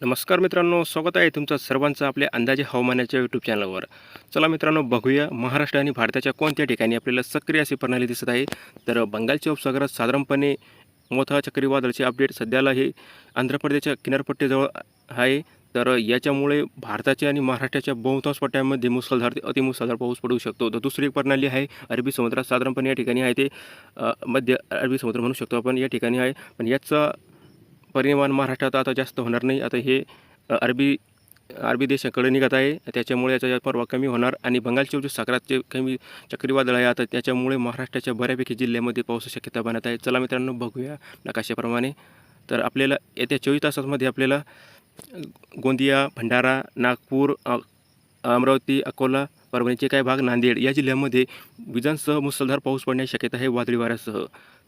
नमस्कार मित्रांनो स्वागत आहे तुमचं सर्वांचं आपल्या अंदाजे हवामानाच्या यूट्यूब चॅनलवर चला मित्रांनो बघूया महाराष्ट्र आणि भारताच्या कोणत्या ठिकाणी आपल्याला सक्रिय अशी प्रणाली दिसत आहे. तर बंगालच्या उपसागरात साधारणपणे मोठा चक्रीवादळाचे अपडेट सध्याला हे आंध्र प्रदेशच्या किनारपट्टीजवळ आहे. तर याच्यामुळे भारताच्या आणि महाराष्ट्राच्या बहुतांश पट्ट्यांमध्ये मुसळधार ते अतिमुसळधार पाऊस पडू शकतो. तर दुसरी एक प्रणाली आहे अरबी समुद्रात साधारणपणे या ठिकाणी आहे ते मध्य अरबी समुद्र म्हणू शकतो आपण या ठिकाणी आहे. पण याचा परिणाम महाराष्ट्रात आता जास्त होणार नाही. आता हे अरबी अरबी देशाकडे निघत आहे. त्याच्यामुळे याचा प्रभाव कमी होणार आणि बंगालच्या जो सागरात कमी चक्रीवादळ आहे आता त्याच्यामुळे महाराष्ट्राच्या बऱ्यापैकी जिल्ह्यामध्ये पावसाची शक्यता बनत आहे. चला मित्रांनो बघूया नकाशाप्रमाणे. तर आपल्याला येत्या चोवीस तासामध्ये आपल्याला गोंदिया भंडारा नागपूर अमरावती अकोला परभणीचे काही भाग नांदेड या जिल्ह्यामध्ये विजांसह मुसळधार पाऊस पडण्याची शक्यता आहे वादळी वाऱ्यासह.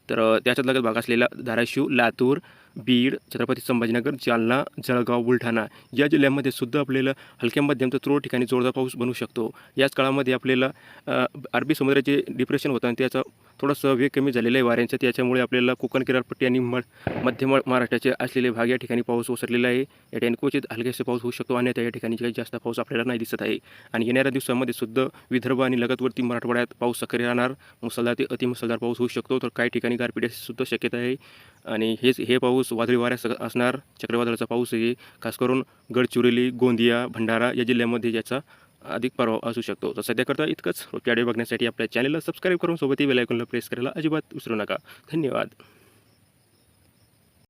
तर त्याच्यात लगत भाग असलेला धाराशिव लातूर बीड छत्रपती संभाजीनगर जालना जळगाव बुलढाणा या जिल्ह्यामध्ये सुद्धा आपल्याला हलक्या मध्यम तर तुरळ ठिकाणी जोरदार पाऊस बनू शकतो. याच काळामध्ये आपल्याला अरबी समुद्राचे डिप्रेशन होतं आणि त्याचा थोडासा वेग कमी झालेला आहे वाऱ्यांचा. त्याच्यामुळे आपल्याला कोकण किनारपट्टी आणि म मध्य महाराष्ट्राचे असलेले भाग या ठिकाणी पाऊस ओसरलेला आहे. या ठिकाणी क्वचित हलक्याचा पाऊस होऊ शकतो आणि या ठिकाणी काही जास्त पाऊस आपल्याला नाही दिसत आहे. आणि येणाऱ्या दिवसामध्ये सुद्धा विदर्भ आणि लगतवरती मराठवाड्यात पाऊस सक्रिय राहणार. मुसळधार ते अतिमुसळधार पाऊस होऊ शकतो. तर काही ठिकाणी गारपिटीची सुद्धा शक्यता आहे. आणि हेच हे पाऊस वादळी वाऱ्यास असणार. चक्रवादळाचा पाऊस हे खास करून गडचिरोली गोंदिया भंडारा या जिल्ह्यामध्ये याचा अधिक प्रभाव असू शकतो. तर सध्याकरता इतकंच. रोजच्या बघण्यासाठी आपल्या चॅनलला सबस्क्राईब करून सोबतही बेलायकॉनला प्रेस करायला अजिबात विसरू नका. धन्यवाद.